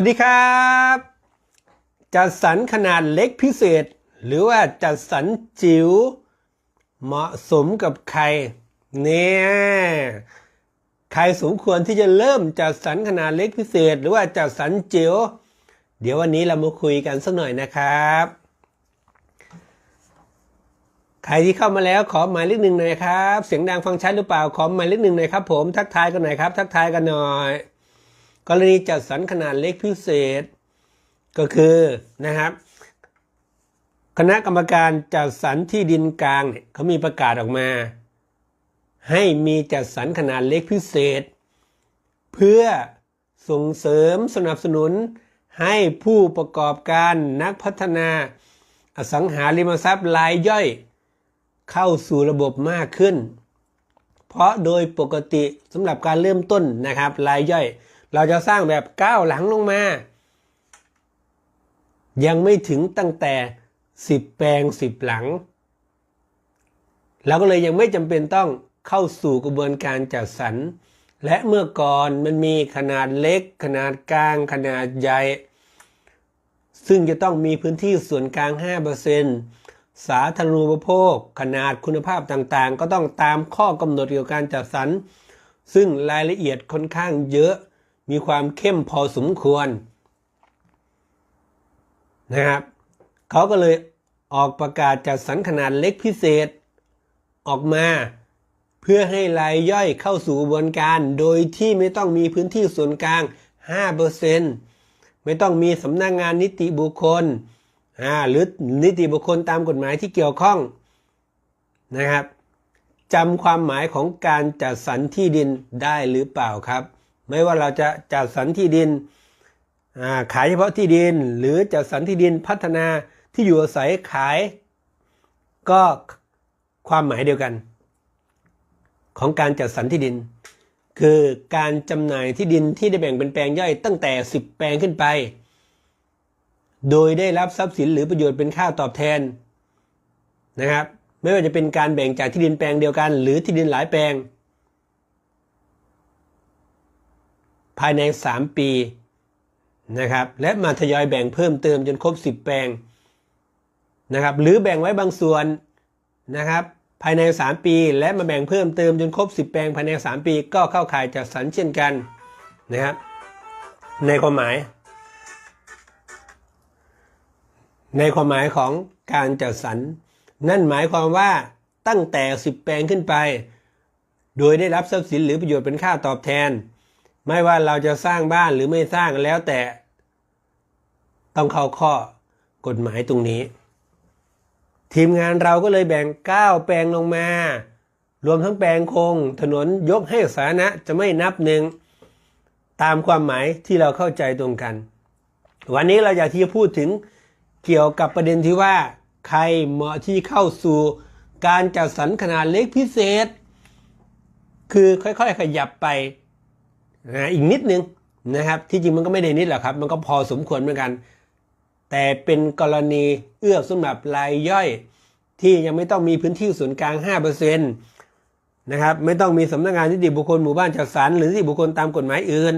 วัสดีครับ จัดสรรขนาดเล็กพิเศษ หรือว่าจัดสรรจิ๋วเหมาะสมกับใครเนี่ยใครสมควรที่จะเริ่มจัดสรรขนาดเล็กพิเศษ หรือว่าจัดสรรจิ๋วเดี๋ยววันนี้เรามาคุยกันสักหน่อยนะครับ ใครที่เข้ามาแล้วขอหมายเลขหนึ่งหน่อยครับ เสียงดังฟังชัดหรือเปล่าขอหมายเลขหนึ่งหน่อยครับผมทักทายกันหน่อยครับ ทักทายกันหน่อย กรณีจัดสรรขนาดเล็กพิเศษ ก็คือนะครับ คณะกรรมการจัดสรรที่ดินกลางเนี่ยเขามีประกาศออกมา ให้มีจัดสรรขนาดเล็กพิเศษ เพื่อส่งเสริมสนับสนุนให้ผู้ประกอบการนักพัฒนา อสังหาริมทรัพย์รายย่อย เข้าสู่ระบบมากขึ้น เพราะโดยปกติสำหรับการเริ่มต้นนะครับรายย่อย เราจะสร้างแบบก้าวหลังลงมา ยังไม่ถึงตั้งแต่ 10 แปลง 10 หลัง เราก็เลยยังไม่จำเป็นต้องเข้าสู่กระบวนการจัดสรร และเมื่อก่อนมันมีขนาดเล็ก ขนาดกลาง ขนาดใหญ่ ซึ่งจะต้องมีพื้นที่ส่วนกลาง 5%สาธารณูปโภค ขนาดคุณภาพต่างๆ ก็ต้องตามข้อกำหนดเกี่ยวกับการจัดสรร ซึ่งรายละเอียดค่อนข้างเยอะ มีความเข้มพอสมควรนะครับเขาก็เลยออกประกาศจัดสรรขนาดเล็กพิเศษ ออกมาเพื่อให้รายย่อยเข้าสู่กระบวนการ โดยที่ไม่ต้องมีพื้นที่ส่วนกลาง 5%ไม่ต้องมีสำนักงงานนิติบุคคลหรือนิติบุคคลตามกฎหมายที่เกี่ยวข้องนะครับจำความหมายของการจัดสรรที่ดินได้หรือเปล่าครับ ไม่ว่าเราจะจัดสรรที่ดินขายเฉพาะที่ดิน หรือจัดสรรที่ดินพัฒนาที่อยู่อาศัยขาย ก็ความหมายเดียวกัน ของการจัดสรรที่ดิน คือการจำหน่ายที่ดินที่ได้แบ่งเป็นแปลงย่อยตั้งแต่ 10 แปลงขึ้นไป โดยได้รับทรัพย์สินหรือประโยชน์เป็นค่าตอบแทนนะครับ ไม่ว่าจะเป็นการแบ่งจากที่ดินแปลงเดียวกัน หรือที่ดินหลายแปลง ภายใน 3 ปีนะครับ และมาทยอยแบ่งเพิ่มเติมจนครบ 10 แปลงนะครับ หรือแบ่งไว้บางส่วนนะครับ ภายใน 3 ปี และมาแบ่งเพิ่มเติมจนครบ 10 แปลงภายใน 3 ปี ก็เข้าข่ายจัดสรรเช่นกันนะครับ ในความหมาย ในความหมายของการจัดสรรนั่นหมายความว่าตั้งแต่ 10 แปลงขึ้นไป โดยได้รับทรัพย์สินหรือประโยชน์เป็นค่าตอบแทน ไม่ว่าเราจะสร้างบ้านหรือไม่สร้างแล้วแต่ ต้องเข้าข้อกฎหมายตรงนี้ ทีมงานเราก็เลยแบ่ง 9 แปลงลงมา รวมทั้งแปลงคง ถนนยกให้สาธารณะจะไม่นับหนึ่งตามความหมายที่เราเข้าใจตรงกัน วันนี้เราอยากที่จะพูดถึงเกี่ยวกับประเด็นที่ว่า ใครเหมาะที่เข้าสู่การจัดสรรขนาดเล็กพิเศษ คือค่อยๆ ขยับไป นะอีกนิดนึงนะครับที่จริงมันก็ไม่ได้นิดหรอกครับ มันก็พอสมควรเหมือนกัน แต่เป็นกรณีเอื้อสำหรับรายย่อย ที่ยังไม่ต้องมีพื้นที่ส่วนกลาง 5%นะครับไม่ต้องมีสำนักงานนิติบุคคลหมู่บ้านจัดสรรหรือนิติบุคคลตามกฎหมายอื่น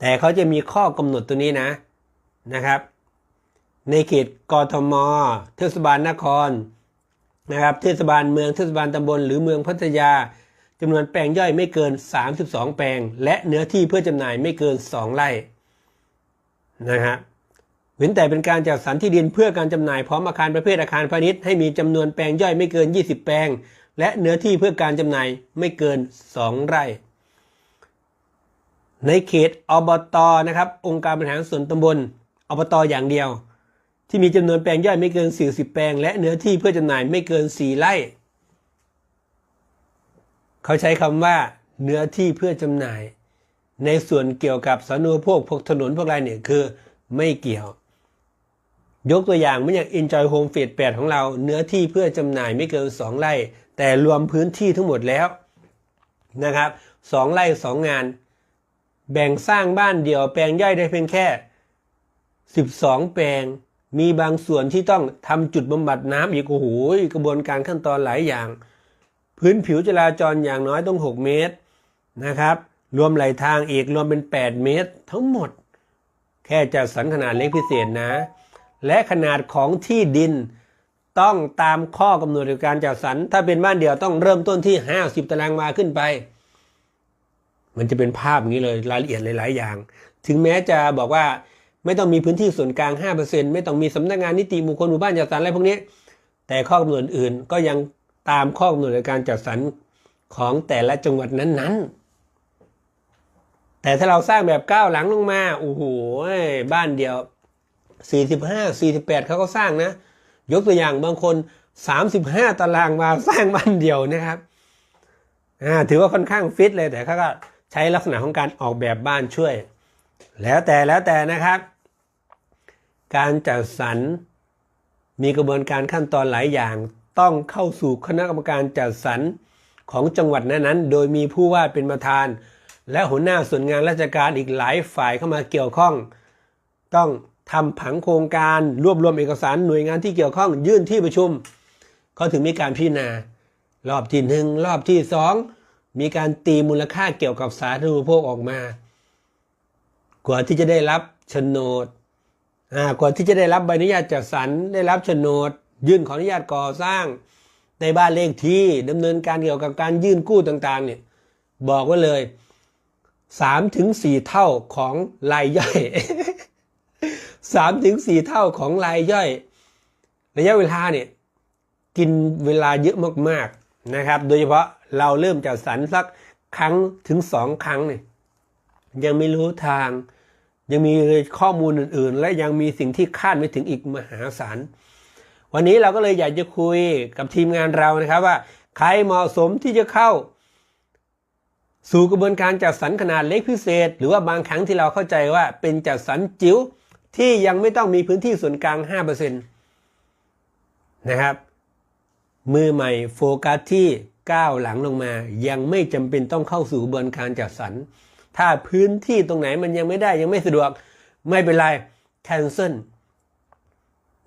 แต่เขาจะมีข้อกำหนดตัวนี้นะนะครับ ในเขตกรทม เทศบาลนครนะครับ เทศบาลเมืองเทศบาลตำบลหรือเมืองพัทยา จำนวนแปลงย่อยไม่เกิน 32 แปลง และเนื้อที่เพื่อจำหน่ายไม่เกิน 2 ไร่นะฮะเว้นแต่เป็นการจัดสรรที่ดินเพื่อการจำหน่ายพร้อมอาคารประเภทอาคารพาณิชย์ให้มีจำนวนแปลงย่อยไม่เกิน 20 แปลง และเนื้อที่เพื่อการจำหน่ายไม่เกิน 2 ไร่ ในเขตอบตนะครับ องค์การบริหารส่วนตำบลอบตอย่างเดียว ที่มีจำนวนแปลงย่อยไม่เกิน 40 แปลง และเนื้อที่เพื่อจำหน่ายไม่เกิน 4 ไร่ เขาใช้คำว่าเนื้อที่เพื่อจำหน่าย ในส่วนเกี่ยวกับสาธารณูปโภคพวกถนนพวกอะไรเนี่ยคือไม่เกี่ยว ยกตัวอย่างเมืออย่าง Enjoy Home Phase 8ของเรา เนื้อที่เพื่อจำหน่ายไม่เกิน 2 ไร่ แต่รวมพื้นที่ทั้งหมดแล้วนะครับ2ไร่2 งาน แบ่งสร้างบ้านเดี่ยวแปลงย่อยได้เพียงแค่ 12 แปลงมีบางส่วนที่ต้องทำจุดบำบัดน้ำอีกโอ้โหกระบวนการขั้นตอนหลายอย่าง พื้นผิวจราจรอย่างน้อยต้อง 6 เมตรนะครับ รวมไหลทางอีกรวมเป็น 8 เมตร ทั้งหมด แค่จัดสรรขนาดเล็กพิเศษนะ และขนาดของที่ดินต้องตามข้อกำหนดในการจัดสรรถ้าเป็นบ้านเดี่ยวต้องเริ่มต้นที่ 50 ตารางวาขึ้นไป มันจะเป็นภาพอย่างนี้เลยรายละเอียดหลาย ๆ อย่าง ถึงแม้จะบอกว่าไม่ต้องมีพื้นที่ส่วนกลาง 5%ไม่ต้องมีสำนักงานนิติบุคคลหมู่บ้านจัดสรรอะไรพวกนี้ แต่ข้อกำหนดอื่นก็ยัง ตามข้อกำหนดในการจัดสรรของแต่ละจังหวัดนั้นๆ แต่ถ้าเราสร้างแบบก้าวหลังลงมา โอ้โห บ้านเดียว 45 48เขาก็สร้างนะ ยกตัวอย่างบางคน 35 ตารางมาสร้างบ้านเดียวนะครับ ถือว่าค่อนข้างฟิตเลยแต่เขาก็ใช้ลักษณะของการออกแบบบ้านช่วย แล้วแต่แล้วแต่นะครับ การจัดสรรมีกระบวนการขั้นตอนหลายอย่าง ต้องเข้าสู่คณะกรรมการจัดสรรของจังหวัดนั้นๆ โดยมีผู้ว่าเป็นประธาน และหัวหน้าส่วนงานราชการอีกหลายฝ่ายเข้ามาเกี่ยวข้อง ต้องทำผังโครงการรวบรวมเอกสารหน่วยงานที่เกี่ยวข้อง ยื่นที่ประชุมเขาถึงมีการพิจารณารอบที่หนึ่งรอบที่สองมีการตีมูลค่าเกี่ยวกับสาธารณูปโภคออกมา กว่าที่จะได้รับโฉนดอ่ากว่าที่จะได้รับใบอนุญาตจัดสรรได้รับโฉนด ยื่นขออนุญาตก่อสร้างในบ้านเลขที่ดำเนินการเกี่ยวกับการยื่นกู้ต่างๆเนี่ยบอกไว้เลยสามถึงสี่เท่าของรายย่อยสามถึงสี่เท่าของรายย่อย ระยะเวลาเนี่ยกินเวลาเยอะมากๆนะครับ โดยเฉพาะเราเริ่มจัดสรรสักครั้งถึงสองครั้งเนี่ยยังไม่รู้ทาง ยังมีข้อมูลอื่นๆ และยังมีสิ่งที่คาดไม่ถึงอีกมหาศาล วันนี้เราก็เลยอยากจะคุยกับทีมงานเรานะครับว่า ใครเหมาะสมที่จะเข้า สู่กระบวนการจัดสรรขนาดเล็กพิเศษ หรือว่าบางครั้งที่เราเข้าใจว่าเป็นจัดสรรจิ๋วที่ยังไม่ต้องมีพื้นที่ส่วนกลาง 5%นะครับ มือใหม่โฟกัสที่ก้าวหลังลงมา ยังไม่จำเป็นต้องเข้าสู่กระบวนการจัดสรร ถ้าพื้นที่ตรงไหนมันยังไม่ได้ยังไม่สะดวก ไม่เป็นไร cancel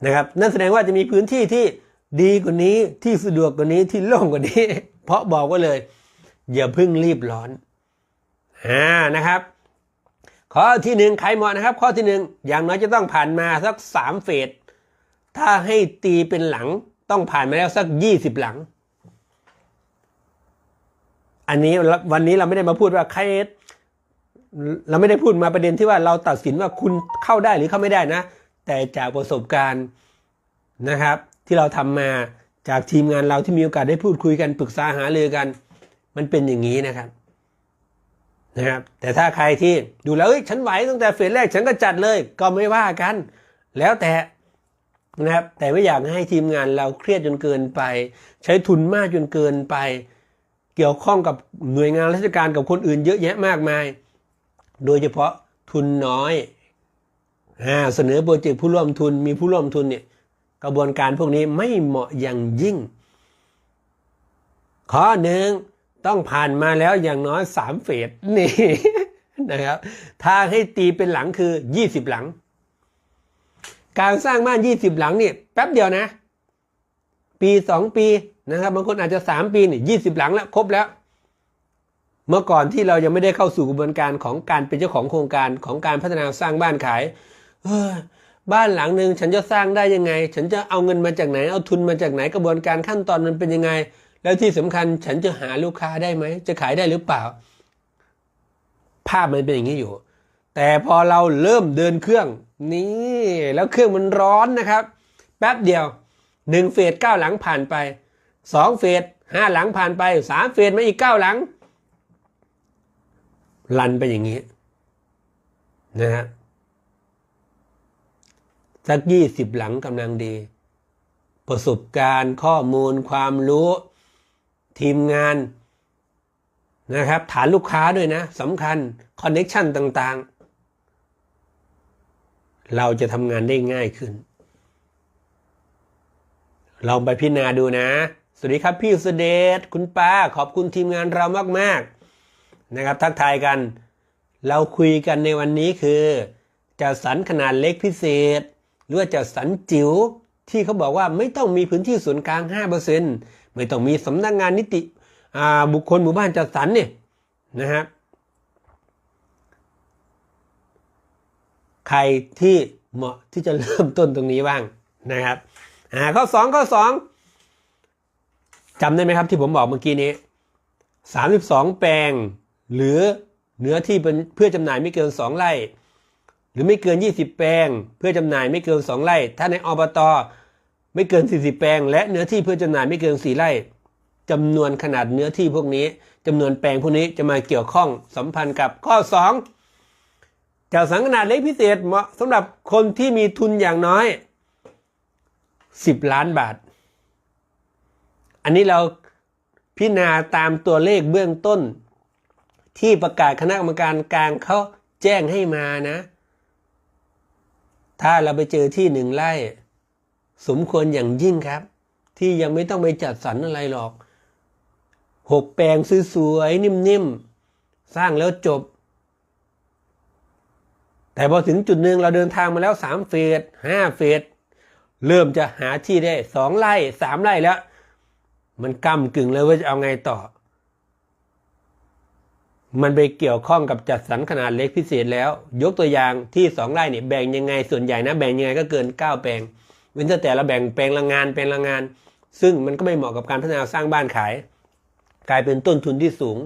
นะครับนั่นแสดงว่าจะมีพื้นที่ที่ดีกว่านี้ที่สะดวกกว่านี้ที่โล่งกว่านี้ เพราะบอกว่าเลย อย่าเพิ่งรีบร้อนอ่านะครับ ข้อที่หนึ่งใครเหมาะนะครับ ข้อที่หนึ่งอย่างน้อยจะต้องผ่านมาสักสามเฟสถ้าให้ตีเป็นหลังต้องผ่านมาแล้วสักยี่สิบหลัง อันนี้วันนี้เราไม่ได้มาพูดว่าใครเราไม่ได้พูดมาประเด็นที่ว่าเราตัดสินว่าคุณเข้าได้หรือเข้าไม่ได้นะ แต่จากประสบการณ์นะครับ ที่เราทำมาจากทีมงานเราที่มีโอกาสได้พูดคุยกันปรึกษาหารือกัน มันเป็นอย่างนี้นะครับนะครับ แต่ถ้าใครที่ดูแล้วเอ้ยฉันไหวตั้งแต่เฟสแรกฉันก็จัดเลย ก็ไม่ว่ากัน แล้วแต่นะครับ แต่ไม่อยากให้ทีมงานเราเครียดจนเกินไป ใช้ทุนมากจนเกินไป เกี่ยวข้องกับหน่วยงานราชการกับคนอื่นเยอะแยะมากมาย โดยเฉพาะทุนน้อย เสนอโปรเจกต์ผู้ร่วมทุนมีผู้ร่วมทุนเนี่ยกระบวนการพวกนี้ไม่เหมาะอย่างยิ่ง ข้อหนึ่งต้องผ่านมาแล้วอย่างน้อยสามเฟสนี่นะครับถ้าให้ตีเป็นหลังคือยี่สิบหลัง การสร้างบ้านยี่สิบหลังนี่แป๊บเดียวนะ ปีสองปีนะครับบางคนอาจจะสามปีนี่ยี่สิบหลังแล้วครบแล้ว เมื่อก่อนที่เรายังไม่ได้เข้าสู่กระบวนการของการเป็นเจ้าของโครงการของการพัฒนาสร้างบ้านขาย บ้านหลังหนึ่งฉันจะสร้างได้ยังไง ฉันจะเอาเงินมาจากไหน เอาทุนมาจากไหนกระบวนการขั้นตอนมันเป็นยังไง แล้วที่สำคัญฉันจะหาลูกค้าได้ไหม จะขายได้หรือเปล่า ภาพมันเป็นอย่างนี้อยู่ แต่พอเราเริ่มเดินเครื่อง นี่ แล้วเครื่องมันร้อนนะครับ แป๊บเดียวหนึ่งเฟสเก้าหลังผ่านไปสองเฟสห้าหลังผ่านไปสามเฟสมาอีกเก้าหลัง ลันไปอย่างนี้นะฮะ สักยี่สิบหลังกำลังดี ประสบการณ์ข้อมูลความรู้ทีมงานนะครับ ฐานลูกค้าด้วยนะสำคัญคอนเน็ชันต่างๆ เราจะทำงานได้ง่ายขึ้นลองไปพิจารณาดูนะ สวัสดีครับพี่สเดชคุณป้าขอบคุณทีมงานเรามาก ๆ นะครับ ทักทายกัน เราคุยกันในวันนี้คือจัดสรรขนาดเล็กพิเศษ หรือว่าจัดสรรจิ๋วที่เขาบอกว่าไม่ต้องมีพื้นที่ส่วนกลาง 5%ไม่ต้องมีสำนักงานนิติบุคคลหมู่บ้านจัดสรรเนี่ยนะครับใครที่เหมาะที่จะเริ่มต้นตรงนี้บ้างนะครับข้อสองข้อสองจำได้ไหมครับที่ผมบอกเมื่อกี้นี้ 32 แปลง หรือเนื้อที่เป็นเพื่อจำหน่ายไม่เกิน 2 ไร่ หรือไม่เกิน 20 แปลง เพื่อจำหน่ายไม่เกิน 2 ไร่ ถ้าในอบต ไม่เกิน 40 แปลง และเนื้อที่เพื่อจำหน่ายไม่เกิน 4 ไร่จำนวนขนาดเนื้อที่พวกนี้จำนวนแปลงพวกนี้จะมาเกี่ยวข้องสัมพันธ์กับข้อ 2จัดสรรขนาดเล็กพิเศษเหมาะสำหรับคนที่มีทุนอย่างน้อย 10 ล้านบาท อันนี้เราพิจารณาตามตัวเลขเบื้องต้น ที่ประกาศคณะกรรมการกลางเขาแจ้งให้มานะ ถ้าเราไปเจอที่หนึ่งไร่ สมควรอย่างยิ่งครับ ที่ยังไม่ต้องไปจัดสรรอะไรหรอกหกแปลงสวยๆนิ่มๆ สร้างแล้วจบ แต่พอถึงจุดหนึ่งเราเดินทางมาแล้วสามเฟสห้าเฟสเริ่มจะหาที่ได้สองไร่สามไร่แล้ว มันกำกึ่งเลยว่าจะเอาไงต่อ มันไปเกี่ยวข้องกับจัดสรรขนาดเล็กพิเศษแล้ว ยกตัวอย่างที่สองไร่เนี่ยแบ่งยังไงส่วนใหญ่นะแบ่งยังไงก็เกินเก้าแปลงเว้นแต่เราแบ่งแปลงละงานแปลงละงาน ซึ่งมันก็ไม่เหมาะกับการพัฒนาสร้างบ้านขาย กลายเป็นต้นทุนที่สูง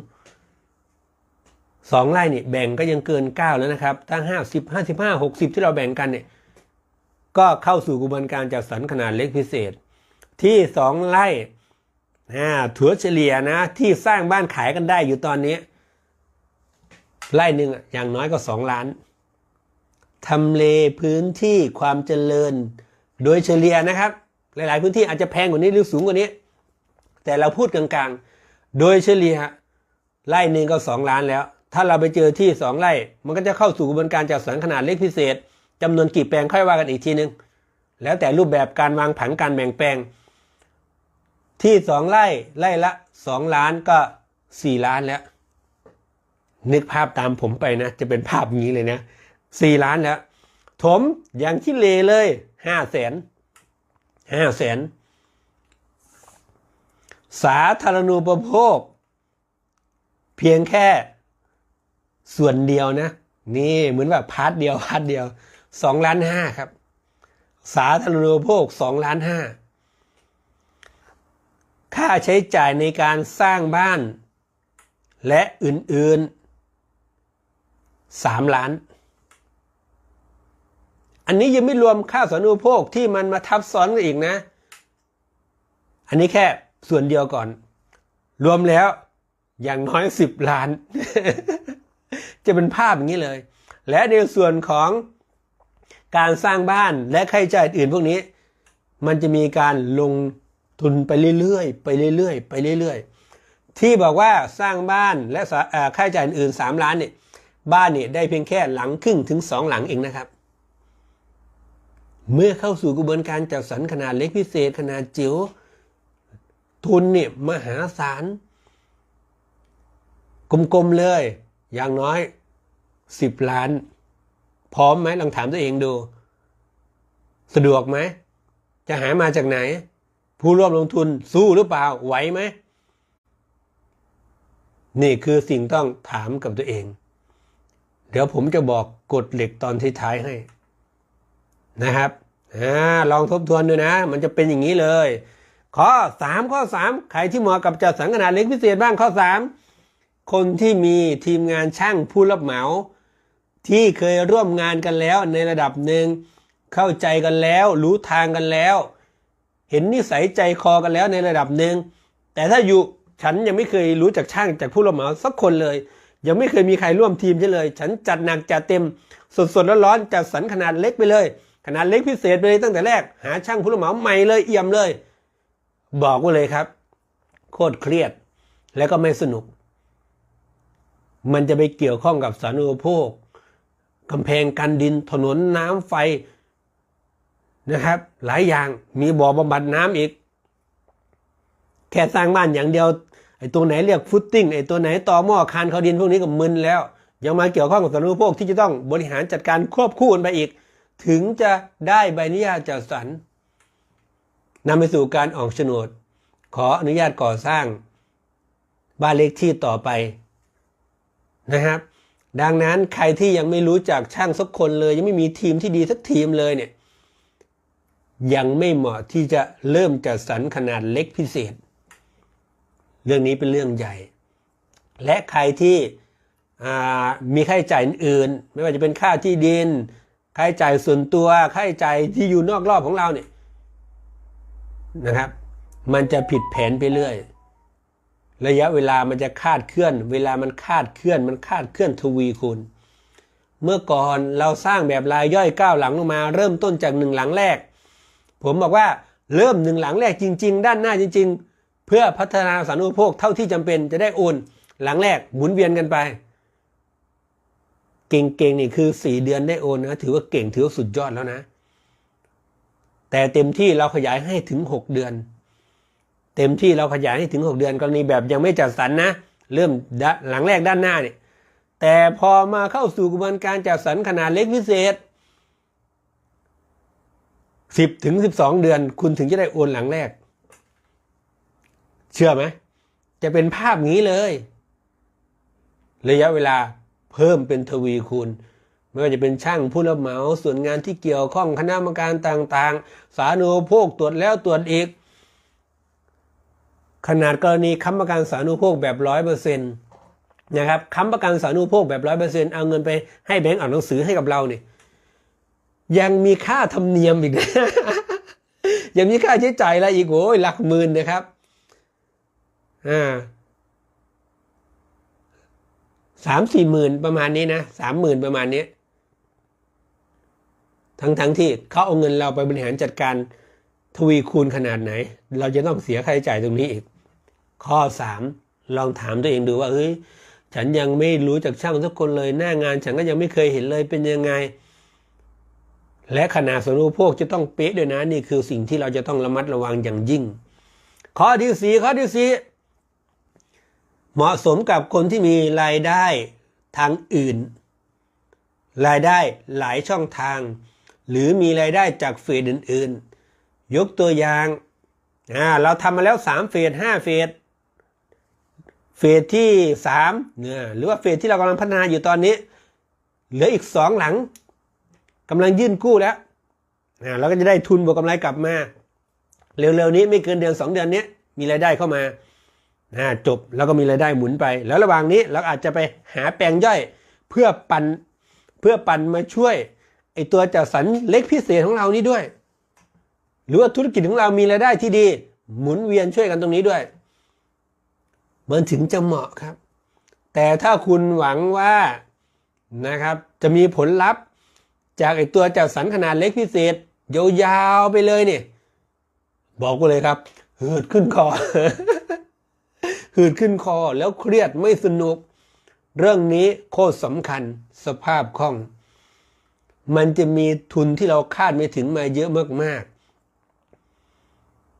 สองไร่เนี่ยแบ่งก็ยังเกินเก้าแล้วนะครับถ้าห้าสิบห้าสิบห้าหกสิบที่เราแบ่งกันเนี่ยก็เข้าสู่กระบวนการจัดสรรขนาดเล็กพิเศษ ที่สองไร่ถั่วเฉลี่ยนะที่สร้างบ้านขายกันได้อยู่ตอนนี้ ไร่หนึ่งอย่างน้อยก็สองล้านทำเลพื้นที่ความเจริญ โดยเฉลี่ยนะครับ หลาย ๆ พื้นที่อาจจะแพงกว่านี้หรือสูงกว่านี้ แต่เราพูดกลาง ๆ โดยเฉลี่ยไร่หนึ่งก็สองล้านแล้ว ถ้าเราไปเจอที่สองไร่ มันก็จะเข้าสู่กระบวนการจัดสรรขนาดเล็กพิเศษจำนวนกี่แปลงค่อยว่ากันอีกทีนึง แล้วแต่รูปแบบการวางผังการแบ่งแปลง ที่สองไร่ไร่ละสองล้านก็สี่ล้านแล้ว นึกภาพตามผมไปนะ จะเป็นภาพงนี้เลยนะสี่ล้านแล้วถมย่างที่เลเลยห้าแสนห้าแสนสาธารณูปโภค เพียงแค่ส่วนเดียวนะ นี่เหมือนแบบพาร์ทเดียวพาร์ทเดียวสองล้านห้าครับ สาธารณูปโภคสองล้านห้าค่าใช้จ่ายในการสร้างบ้าน และอื่นๆ สามล้าน อันนี้ยังไม่รวมค่าสาธารณูปโภคที่มันมาทับซ้อนกันอีกนะ อันนี้แค่ส่วนเดียวก่อน รวมแล้วอย่างน้อยสิบล้าน จะเป็นภาพอย่างนี้เลย และในส่วนของการสร้างบ้านและค่าใช้จ่ายอื่นพวกนี้ มันจะมีการลงทุนไปเรื่อยๆ ไปเรื่อยๆ ไปเรื่อยๆ ที่บอกว่าสร้างบ้านและค่าใช้จ่ายอื่นสามล้านเนี่ย บ้านเนี่ยได้เพียงแค่หลังครึ่งถึงสองหลังเองนะครับ เมื่อเข้าสู่กระบวนการจัดสรรขนาดเล็กพิเศษขนาดจิ๋วทุนเนี่ยมหาศาลกลมๆเลย อย่างน้อยสิบล้าน พร้อมไหมลองถามตัวเองดู สะดวกไหม จะหามาจากไหน ผู้ร่วมลงทุนสู้หรือเปล่าไหวไหม นี่คือสิ่งต้องถามกับตัวเอง เดี๋ยวผมจะบอกกฎเหล็กตอนที่ท้ายให้นะครับอลองทบทวนดูนะ มันจะเป็นอย่างนี้เลย ข้อสามข้อสามใครที่เหมาะกับจัดสรรขนาดเล็กพิเศษบ้างข้อสามคนที่มีทีมงานช่างผู้รับเหมา ที่เคยร่วมงานกันแล้วในระดับหนึ่งเข้าใจกันแล้ว รู้ทางกันแล้ว เห็นนิสัยใจคอกันแล้วในระดับหนึ่งแต่ถ้าอยู่ฉันยังไม่เคยรู้จักช่างจากผู้รับเหมาสักคนเลย ยังไม่เคยมีใครร่วมทีมฉันเลย ฉันจัดหนักจัดเต็ม สดๆร้อนๆจัดสรรขนาดเล็กไปเลย ขนาดเล็กพิเศษไปเลยตั้งแต่แรก หาช่างผู้รับเหมาใหม่เลยเอี่ยมเลย บอกไว้เลยครับ โคตรเครียด แล้วก็ไม่สนุก มันจะไปเกี่ยวข้องกับสาธารณูปโภคกำแพงกันดินถนนน้ำไฟนะครับ หลายอย่างมีบ่อบำบัดน้ำอีก แค่สร้างบ้านอย่างเดียว ไอ้ตัวไหนเรียกฟุตติ้งไอ้ตัวไหนต่อหม้อคานเขาดินพวกนี้ก็มึนแล้ว ยังมาเกี่ยวข้องกับสาธารณูปโภคที่จะต้องบริหารจัดการควบคู่กันไปอีก ถึงจะได้ใบอนุญาตจัดสรรนำไปสู่การออกโฉนด ขออนุญาตก่อสร้าง บ้านเล็กที่ต่อไปนะครับ ดังนั้นใครที่ยังไม่รู้จักช่างสักคนเลย ยังไม่มีทีมที่ดีสักทีมเลยเนี่ยยังไม่เหมาะที่จะเริ่มจัดสรรขนาดเล็กพิเศษ เรื่องนี้เป็นเรื่องใหญ่ และใครที่มีค่าใช้จ่ายอื่นๆไม่ว่าจะเป็นค่าที่ดิน ค่าใช้จ่ายส่วนตัว ค่าใช้จ่ายที่อยู่นอกรอบของเราเนี่ยนะครับ มันจะผิดแผนไปเรื่อย ระยะเวลามันจะคาดเคลื่อน เวลามันคาดเคลื่อน มันคาดเคลื่อนทวีคูณ เมื่อก่อนเราสร้างแบบรายย่อยก้าวหลังลงมา เริ่มต้นจากหนึ่งหลังแรก ผมบอกว่าเริ่มหนึ่งหลังแรกจริง ๆ ด้านหน้าจริง ๆ เพื่อพัฒนาสารณูปโภคเท่าที่จำเป็นจะได้โอนหลังแรกหมุนเวียนกันไป เก่งๆนี่คือสี่เดือนได้โอนนะถือว่าเก่งถือว่าสุดยอดแล้วนะ แต่เต็มที่เราขยายให้ถึงหกเดือน เต็มที่เราขยายให้ถึงหกเดือนกรณีแบบยังไม่จัดสรรนะ เริ่มดะหลังแรกด้านหน้าเนี่ยแต่พอมาเข้าสู่กระบวนการจัดสรรขนาดเล็กพิเศษสิบถึงสิบสองเดือน คุณถึงจะได้โอนหลังแรก เชื่อไหม จะเป็นภาพงี้เลย ระยะเวลาเพิ่มเป็นทวีคูณ ไม่ว่าจะเป็นช่างผู้รับเหมาส่วนงานที่เกี่ยวข้องคณะกรรมการต่างๆ สาธารณูปโภคตรวจแล้วตรวจอีก ขนาดกรณีค้ำประกันสาธารณูปโภคแบบร้อยเปอร์เซ็นต์นะครับค้ำประกันสาธารณูปโภคแบบร้อยเปอร์เซ็นต์เอาเงินไปให้แบงก์อ่านหนังสือให้กับเราเนี่ยยังมีค่าธรรมเนียมอีกนะยังมีค่าใช้จ่ายอะไรอีกโอ้ยหลักหมื่นนะครับ อ่าสามสี่หมื่นประมาณนี้นะสามหมื่นประมาณนี้ ทั้งทั้งที่เขาเอาเงินเราไปบริหารจัดการทวีคูณขนาดไหน เราจะต้องเสียค่าใช้จ่ายตรงนี้อีก ข้อสามลองถามตัวเองดูว่าเฮ้ยฉันยังไม่รู้จักช่างสักคนเลย หน้างานฉันก็ยังไม่เคยเห็นเลยเป็นยังไง และขนาดสาธารณูปโภคจะต้องเป๊ะด้วยนะนี่คือสิ่งที่เราจะต้องระมัดระวังอย่างยิ่ง ข้อที่สี่ข้อที่สี่ เหมาะสมกับคนที่มีรายได้ทางอื่น รายได้หลายช่องทาง หรือมีรายได้จากเฟสอื่น ๆ ยกตัวอย่างาเราทำมาแล้วสามเฟสห้าเฟสเฟสที่สามเนี่ยหรือว่าเฟสที่เรากำลังพัฒนาอยู่ตอนนี้ เหลืออีกสองหลังกำลังยื่นกู้แล้วเราก็จะได้ทุนบวกกำไรกลับมา เร็วๆนี้ไม่เกินเดือนสองเดือนนี้มีรายได้เข้ามา อ่าจบแล้วก็มีรายได้หมุนไป แล้วระหว่างนี้เราอาจจะไปหาแปลงย่อยเพื่อปันเพื่อปันมาช่วยไอตัวจัดสรรเล็กพิเศษของเรานี้ด้วย หรือว่าธุรกิจของเรามีรายได้ที่ดี หมุนเวียนช่วยกันตรงนี้ด้วยมันถึงจะเหมาะครับ แต่ถ้าคุณหวังว่านะครับจะมีผลลัพธ์ จากไอตัวจัดสรรขนาดเล็กพิเศษยาวๆไปเลยเนี่ยบอกกูเลยครับหืดขึ้นคอ หืดขึ้นคอแล้วเครียดไม่สนุก เรื่องนี้โคตรสำคัญสภาพคล่อง มันจะมีทุนที่เราคาดไม่ถึงมาเยอะมาก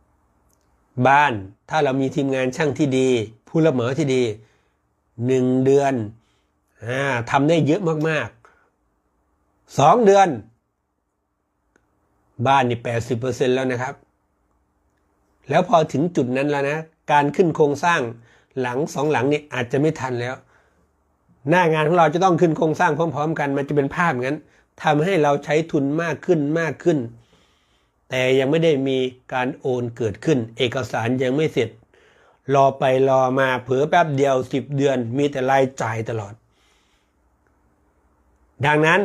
ๆ บ้านถ้าเรามีทีมงานช่างที่ดี ผู้รับเหมาที่ดีหนึ่งเดือนอทำได้เยอะมากๆสองเดือน บ้านนี่แปดสิบเปอร์เซ็นแล้วนะครับ แล้วพอถึงจุดนั้นแล้วนะ การขึ้นโครงสร้าง หลังสองหลังนี่อาจจะไม่ทันแล้ว หน้างานของเราจะต้องขึ้นโครงสร้างพร้อม ๆ กัน มันจะเป็นภาพงั้นทำให้เราใช้ทุนมากขึ้นมากขึ้น แต่ยังไม่ได้มีการโอนเกิดขึ้น เอกสารยังไม่เสร็จ รอไปรอมาเผลอแป๊บเดียวสิบเดือน มีแต่รายจ่ายตลอด ดังนั้น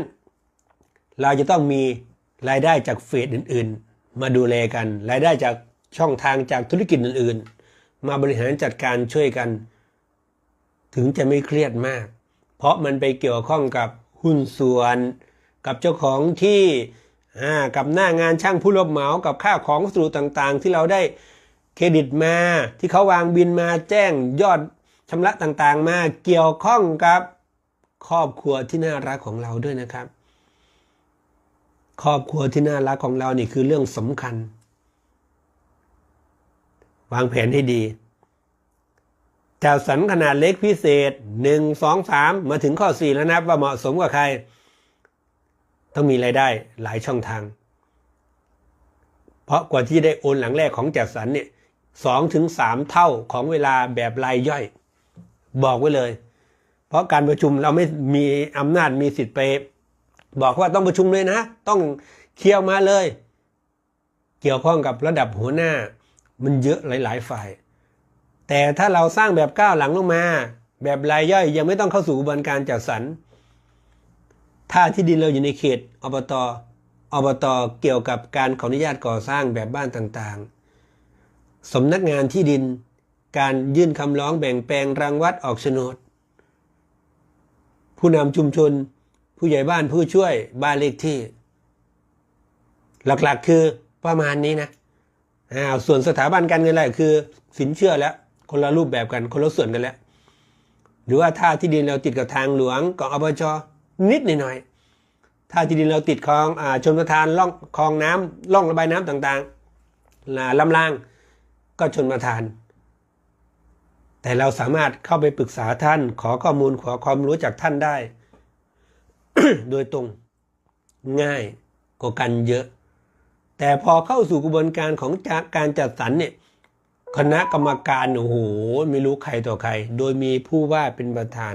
เราจะต้องมีรายได้จากเฟสอื่น ๆ มาดูแลกัน รายได้จากช่องทางจากธุรกิจอื่น ๆ มาบริหารจัดการช่วยกัน ถึงจะไม่เครียดมาก เพราะมันไปเกี่ยวข้องกับหุ้นส่วน กับเจ้าของที่กับหน้างานช่างผู้รับเหมากับค่าของวัสดุต่างๆ ที่เราได้เครดิตมา ที่เขาวางบินมาแจ้งยอดชำระต่างๆ มาเกี่ยวข้องกับครอบครัวที่น่ารักของเราด้วยนะครับ ครอบครัวที่น่ารักของเรานี่คือเรื่องสำคัญ วางแผนให้ดีจัดสรรขนาดเล็กพิเศษหนึ่งสองสามมาถึงข้อสี่แล้วนะว่าเหมาะสมกับใคร ต้องมีรายได้หลายช่องทาง เพราะกว่าที่ได้โอนหลังแรกของจัดสรรเนี่ยสองถึงสามเท่าของเวลาแบบรายย่อย บอกไว้เลย เพราะการประชุมเราไม่มีอำนาจมีสิทธิ์ไป บอกว่าต้องประชุมเลยนะ ต้องเคลียร์มาเลย เกี่ยวข้องกับระดับหัวหน้า มันเยอะหลาย ๆ ฝ่าย แต่ถ้าเราสร้างแบบก้าวหลังลงมา แบบรายย่อยยังไม่ต้องเข้าสู่กระบวนการจัดสรรถ้าที่ดินเราอยู่ในเขตอบตอบตเกี่ยวกับการขออนุญาตก่อสร้างแบบบ้านต่างๆสำนักงานที่ดิน การยื่นคำร้องแบ่งแปลงรังวัดออกโฉนด ผู้นำชุมชน ผู้ใหญ่บ้านผู้ช่วยบ้านเลขที่ หลักๆคือประมาณนี้นะ อ่าส่วนสถาบันการเงินอะไรคือ สินเชื่อแล้วคนละรูปแบบกันคนละส่วนกันแล้ว หรือว่าถ้าที่ดินเราติดกับทางหลวงกับอบจนิดหน่อยถ้าที่ดินเราติดคลองอาชนประทานล่องคลองน้ำล่องระบายน้ำต่างๆลำรางก็ชนประทาน แต่เราสามารถเข้าไปปรึกษาท่าน ขอข้อมูลขอความรู้จากท่านได้ โดยตรงง่ายกว่ากันเยอะ แต่พอเข้าสู่กระบวนการของการจัดสรรเนี่ยคณะกรรมการโอ้โหไม่รู้ใครต่อใคร โดยมีผู้ว่าเป็นประธาน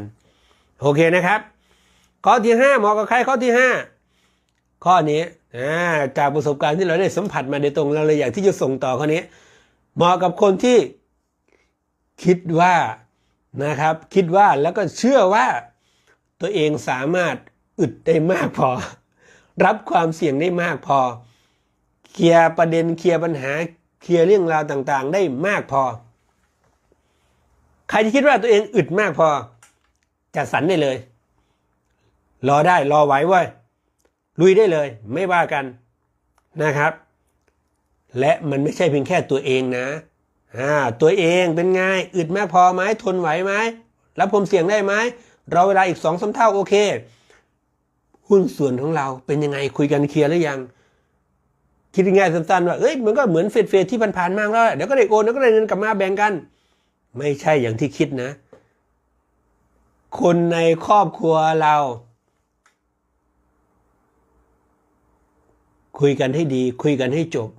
โอเคนะครับข้อที่ห้าเหมาะกับใครข้อที่ห้าข้อนี้จากประสบการณ์ที่เราได้สัมผัสมาโดยตรงเราเลยอยากที่จะส่งต่อข้อนี้ เหมาะกับคนที่คิดว่านะครับ คิดว่าแล้วก็เชื่อว่าตัวเองสามารถอึดได้มากพอ รับความเสี่ยงได้มากพอ เคลียร์ประเด็นเคลียร์ปัญหาเคลียร์เรื่องราวต่างๆ ได้มากพอ ใครที่คิดว่าตัวเองอึดมากพอจัดสรรได้เลย รอได้รอไหวเว้ยลุยได้เลย ไม่ว่ากันนะครับ และมันไม่ใช่เพียงแค่ตัวเองนะอ่าตัวเองเป็นไงอึดมากพอไหมทนไหวไหมรับความเสี่ยงได้ไหมรอเวลาอีกสองสาเท่าโอเค หุ้นส่วนของเราเป็นยังไงคุยกันเคลียร์หรือยัง คิดง่ายสั้นๆว่าเอ้ยมันก็เหมือนเฟดเฟดที่ผ่านๆมาแล้วเดี๋ยวก็ได้โอนเดี๋ยวก็ได้เงินกลับมาแบ่งกัน ไม่ใช่อย่างที่คิดนะ คนในครอบครัวเรา คุยกันให้ดี คุยกันให้จบ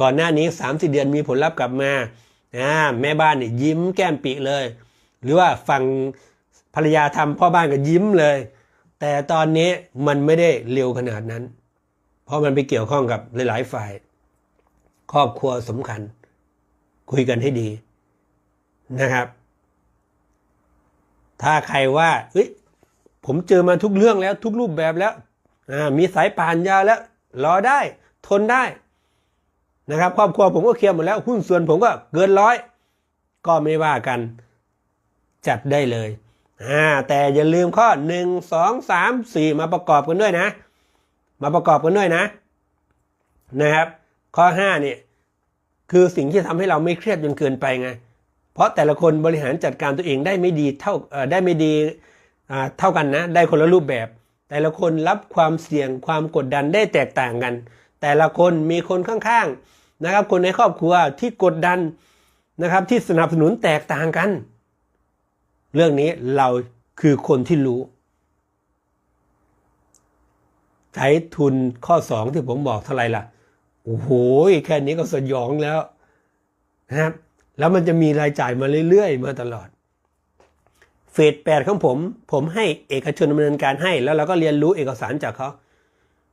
ก่อนหน้านี้สามสี่เดือนมีผลลัพธ์กลับมาอ่าแม่บ้านเนี่ยยิ้มแก้มปีเลย หรือว่าฝั่งภรรยาทำพ่อบ้านก็ยิ้มเลย แต่ตอนนี้มันไม่ได้เร็วขนาดนั้น เพราะมันไปเกี่ยวข้องกับหลาย ๆ ฝ่าย ครอบครัวสำคัญ คุยกันให้ดีนะครับ ถ้าใครว่า เอ้ย ผมเจอมาทุกเรื่องแล้ว ทุกรูปแบบแล้วมีสายป่านยาวแล้ว รอได้ ทนได้นะครับ ครอบครัวผมก็เคลียร์หมดแล้ว หุ้นส่วนผมก็เกินร้อย ก็ไม่ว่ากัน จัดได้เลยอ่าแต่อย่าลืมข้อหนึ่งสองสามสี่มาประกอบกันด้วยนะ มาประกอบกันด้วยนะ นะครับ ข้อห้าเนี่ยคือสิ่งที่ทำให้เราไม่เครียดจนเกินไปไง เพราะแต่ละคนบริหารจัดการตัวเองได้ไม่ดีเท่าได้ไม่ดีเท่ากันนะ ได้คนละรูปแบบ แต่ละคนรับความเสี่ยงความกดดันได้แตกต่างกัน แต่ละคนมีคนข้างๆนะครับ คนในครอบครัวที่กดดันนะครับ ที่สนับสนุนแตกต่างกัน เรื่องนี้เราคือคนที่รู้ ใช้ทุนข้อสองที่ผมบอกเท่าไหร่ล่ะ โอ้โห แค่นี้ก็สยองแล้วนะครับ แล้วมันจะมีรายจ่ายมาเรื่อยๆ มาตลอด เฟสแปดของผม ผมให้เอกชนดำเนินการให้ แล้วเราก็เรียนรู้เอกสารจากเขา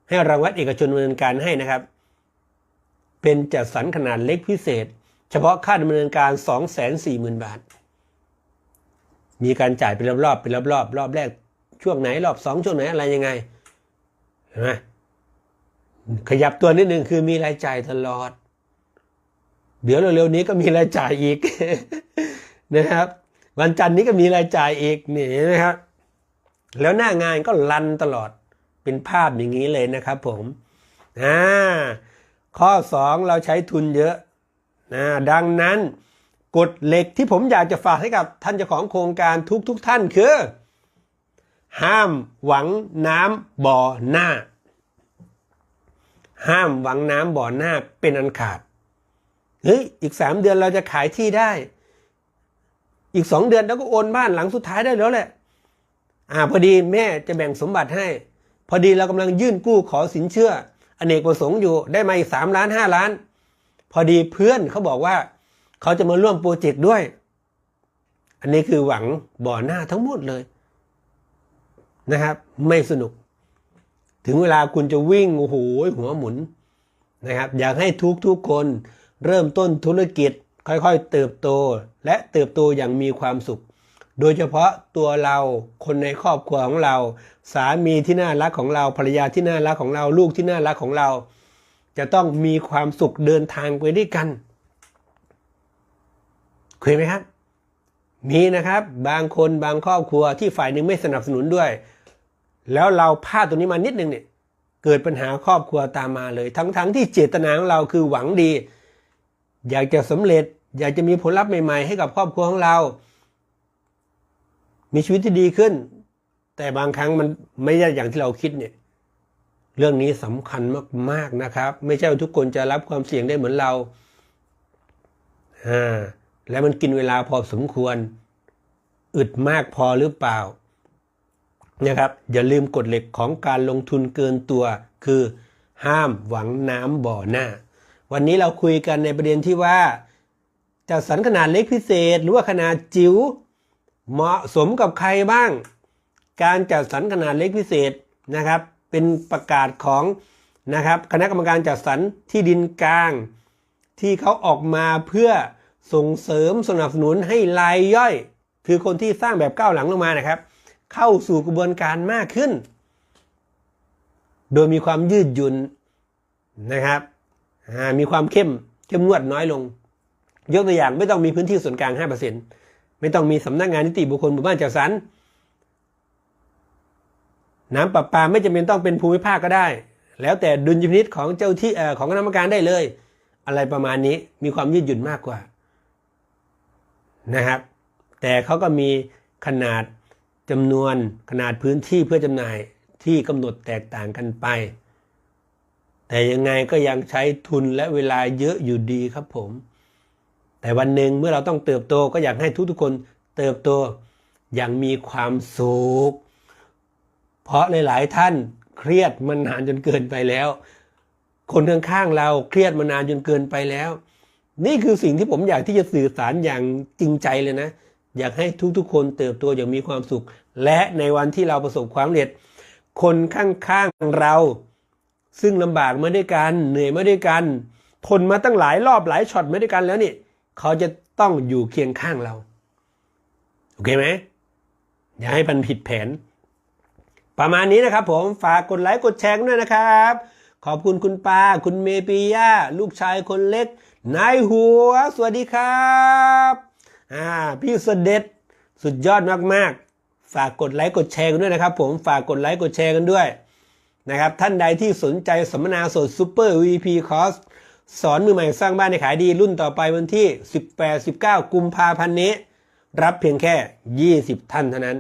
ให้รางวัลเอกชนดำเนินการให้นะครับ เป็นจัดสรรขนาดเล็กพิเศษ เฉพาะค่าดำเนินการ 2 4 0 0 0 0 บาท มีการจ่ายเป็นรอบๆ เป็นรอบๆ รอบแรกช่วงไหนรอบสองช่วงไหนอะไรยังไง เห็นไหมขยับตัวนิดหนึ่งคือมีรายจ่ายตลอด เดี๋ยวเร็วๆนี้ก็มีรายจ่ายอีกนะครับ วันจันทร์นี้ก็มีรายจ่ายอีกนี่นะครับแล้วหน้างานก็รันตลอดเป็นภาพอย่างนี้เลยนะครับ ผมอ่าข้อสองเราใช้ทุนเยอะนะดังนั้นกฎเหล็กที่ผมอยากจะฝากให้กับท่านเจ้าของโครงการทุกทุกท่านคือ ห้ามหวังน้ำบ่อหน้า ห้ามหวังน้ำบ่อหน้าเป็นอันขาดเฮ้ยอีกสามเดือนเราจะขายที่ได้ อีกสองเดือนเราก็โอนบ้านหลังสุดท้ายได้แล้วแหละ อ่าพอดีแม่จะแบ่งสมบัติให้ พอดีเรากำลังยื่นกู้ขอสินเชื่ออเนกประสงค์อยู่ได้มาอีกสามล้านห้าล้าน พอดีเพื่อนเขาบอกว่าเขาจะมาร่วมโปรเจกต์ด้วย อันนี้คือหวังบ่อหน้าทั้งหมดเลย นะครับ ไม่สนุก ถึงเวลาคุณจะวิ่งโอ้โหหัวหมุนนะครับ อยากให้ทุกทุกคนเริ่มต้นธุรกิจค่อยๆ เติบโตและเติบโตอย่างมีความสุข โดยเฉพาะตัวเราคนในครอบครัวของเรา สามีที่น่ารักของเราภรรยาที่น่ารักของเราลูกที่น่ารักของเรา จะต้องมีความสุขเดินทางไปด้วยกันเคยไหมครับมีนะครับบางคนบางครอบครัวที่ฝ่ายหนึ่งไม่สนับสนุนด้วย แล้วเราพลาดตรงนี้มานิดนึงเนี่ยเกิดปัญหาครอบครัวตามมาเลย ทั้งๆทที่เจตนาของเราคือหวังดี อยากจะสำเร็จ อยากจะมีผลลัพธ์ใหม่ๆ ให้กับครอบครัวของเรา มีชีวิตที่ดีขึ้น แต่บางครั้งมันไม่ได้อย่างที่เราคิดเนี่ยเรื่องนี้สำคัญมากๆนะครับ ไม่ใช่ว่าทุกคนจะรับความเสี่ยงได้เหมือนเราอ่าและมันกินเวลาพอสมควร อึดมากพอหรือเปล่า นะครับอย่าลืมกฎเหล็กของการลงทุนเกินตัว คือ ห้ามหวังน้ำบ่อหน้า วันนี้เราคุยกันในประเด็นที่ว่าจัดสรรขนาดเล็กพิเศษ หรือว่าขนาดจิ๋วเหมาะสมกับใครบ้าง การจัดสรรขนาดเล็กพิเศษนะครับ เป็นประกาศของนะครับ คณะกรรมการจัดสรรที่ดินกลาง ที่เขาออกมาเพื่อส่งเสริมสนับสนุนให้รายย่อย คือคนที่สร้างแบบก้าวหลังลงมานะครับ เข้าสู่กระบวนการมากขึ้น โดยมีความยืดหยุ่นนะครับมีความเข้มเข้มงวดน้อยลง ยกตัวอย่างไม่ต้องมีพื้นที่ส่วนกลาง 5%ไม่ต้องมีสำนักงานนิติบุคคลหมู่บ้านจัดสรรน้ำประปาไม่จำเป็นต้องเป็นภูมิภาคก็ได้ แล้วแต่ดุลยพินิจของเจ้าที่อของคณะกรรมการได้เลย อะไรประมาณนี้มีความยืดหยุ่นมากกว่านะครับ แต่เขาก็มีขนาด จำนวนขนาดพื้นที่เพื่อจำหน่ายที่กำหนดแตกต่างกันไป แต่ยังไงก็ยังใช้ทุนและเวลาเยอะอยู่ดีครับผม แต่วันหนึ่งเมื่อเราต้องเติบโตก็อยากให้ทุกๆคนเติบโตอย่างมีความสุข เพราะหลายๆท่านเครียดมานานจนเกินไปแล้ว คนข้างๆเราเครียดมานานจนเกินไปแล้ว นี่คือสิ่งที่ผมอยากที่จะสื่อสารอย่างจริงใจเลยนะ อยากให้ทุกๆ คนเติบโตอย่างมีความสุข และในวันที่เราประสบความสำเร็จ คนข้างๆเรา ซึ่งลำบากมาด้วยกันเหนื่อยมาด้วยกัน ทนมาตั้งหลายรอบหลายช็อตมาด้วยกันแล้วนี่เขาจะต้องอยู่เคียงข้างเรา โอเคไหมอย่าให้มันผิดแผน ประมาณนี้นะครับผมฝากกดไลค์กดแชร์กันด้วยนะครับ ขอบคุณคุณปาคุณเมปียาลูกชายคนเล็กนายหัว สวัสดีครับ อ่าพี่เสด็จสุดยอดมากๆ ฝากกดไลค์กดแชร์กันด้วยนะครับ ผมฝากกดไลค์กดแชร์กันด้วยนะครับท่านใดที่สนใจสัมมนาสดซูเปอร์ VP คอร์สสอนมือใหม่สร้างบ้านในขายดีรุ่นต่อไปวันที่ 18-19 กุมภาพันธ์นี้ รับเพียงแค่ 20 ท่านเท่านั้น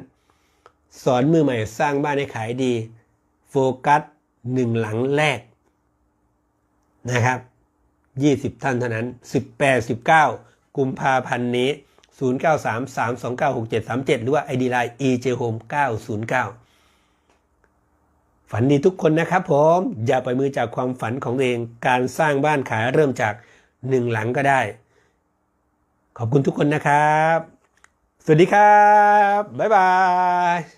สอนมือใหม่สร้างบ้านให้ขายดี โฟกัสหนึ่งหลังแรกนะครับ 20 ท่านเท่านั้น 18 19 กุมภาพันธ์นี้ 093 329 6737 หรือว่า ID Line EJ Home 909 ฝันดีทุกคนนะครับผม อย่าไปล่อยมือจากความฝันของตัวเอง การสร้างบ้านขายเริ่มจากหนึ่งหลังก็ได้ ขอบคุณทุกคนนะครับ สวัสดีครับ บ๊ายบาย